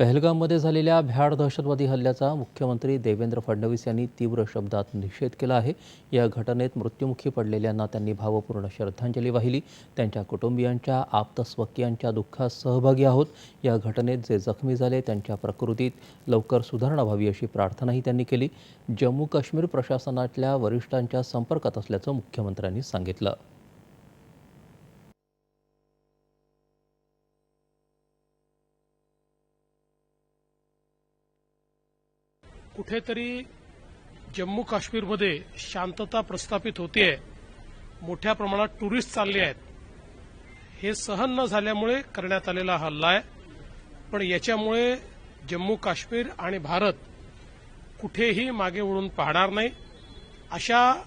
पहलगाममध्ये झालेल्या भ्याड दहशतवादी हल्ल्याचा मुख्यमंत्री देवेंद्र फडणवीस यांनी तीव्र शब्दात निषेध केला आहे. या घटनेत मृत्युमुखी पडलेल्यांना त्यांनी भावपूर्ण श्रद्धांजली वाहिली. त्यांच्या कुटुंबियांच्या आप्तस्वकीयांच्या दुःखात सहभागी आहोत. या घटनेत जे जखमी झाले त्यांच्या प्रकृतीत लवकर सुधारणा व्हावी अशी प्रार्थनाही त्यांनी केली. जम्मू काश्मीर प्रशासनातल्या वरिष्ठांच्या संपर्कात असल्याचं मुख्यमंत्र्यांनी सांगितलं. कुठेतरी जम्मू काश्मीरमध्ये शांतता प्रस्थापित होतीये. मोठ्या प्रमाणात टुरिस्ट चालले आहेत. हे सहन न झाल्यामुळे करण्यात आलेला हल्ला आहे. पण याच्यामुळे जम्मू काश्मीर आणि भारत कुठेही मागे वळून पाहणार नाही. अशा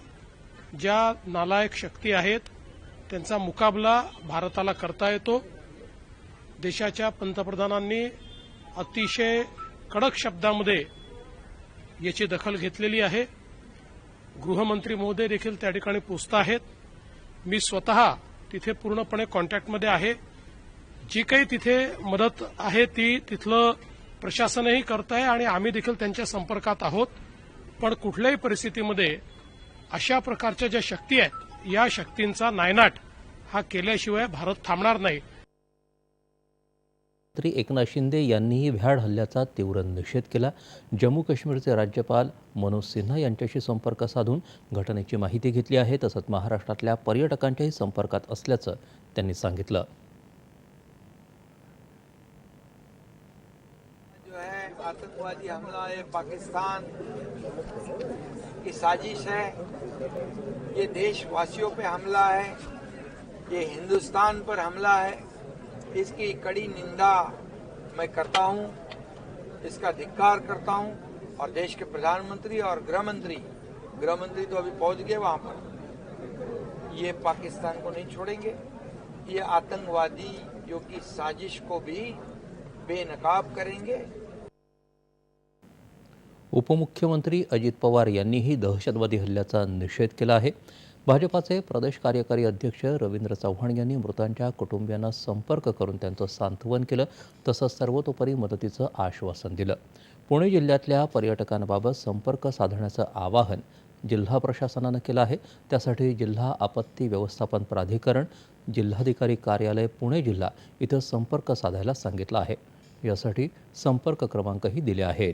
ज्या नालायक शक्ती आहेत त्यांचा मुकाबला भारताला करता येतो. देशाच्या पंतप्रधानांनी अतिशय कडक शब्दामध्ये याची दखल घेतलेली आहे. गृहमंत्री महोदय देखील त्या ठिकाणी पोचत आहेत. मी स्वतः तिथे पूर्णपणे कॉन्टॅक्टमध्ये आहे. जी काही तिथे मदत आहे ती तिथलं प्रशासनही करत आहे आणि आम्ही देखील त्यांच्या संपर्कात आहोत. पण कुठल्याही परिस्थितीमध्ये अशा प्रकारच्या ज्या शक्ती आहेत या शक्तींचा नायनाट हा केल्याशिवाय भारत थांबणार नाही. मंत्री एकनाथ शिंदे यांनीही भ्याड हल्ल्याचा तीव्र निषेध केला. जम्मू काश्मीरचे राज्यपाल मनोज सिन्हा यांच्याशी संपर्क साधून घटनेची माहिती घेतली आहे तसंच महाराष्ट्रातल्या पर्यटकांच्याही संपर्कात असल्याचं त्यांनी सांगितलं. आतंकवादी हमला है पाकिस्तान की साजिश है। ये देशवासियों पे हमला है ये हिंदुस्तान पर हमला है। इसकी कड़ी निंदा मैं करता हूँ, इसका धिक्कार करता हूँ और देश के प्रधानमंत्री और गृह मंत्री गृह मंत्री तो अभी पहुँच गए वहाँ पर। ये पाकिस्तान को नहीं छोड़ेंगे। ये आतंकवादियों की साजिश को भी बेनकाब करेंगे। उपमुख्यमंत्री अजित पवार यांनीही दहशतवादी हल्ल्याचा निषेध केला आहे. भाजपाचे प्रदेश कार्यकारी अध्यक्ष रवींद्र चव्हाण यांनी मृतांच्या कुटुंबियांना संपर्क करून त्यांचं सांत्वन केलं तसंच सर्वतोपरी मदतीचं आश्वासन दिलं. पुणे जिल्ह्यातल्या पर्यटकांबाबत संपर्क साधण्याचं आवाहन जिल्हा प्रशासनानं केलं आहे. त्यासाठी जिल्हा आपत्ती व्यवस्थापन प्राधिकरण जिल्हाधिकारी कार्यालय पुणे जिल्हा इथं संपर्क साधायला सांगितलं आहे. यासाठी संपर्क क्रमांकही दिले आहेत.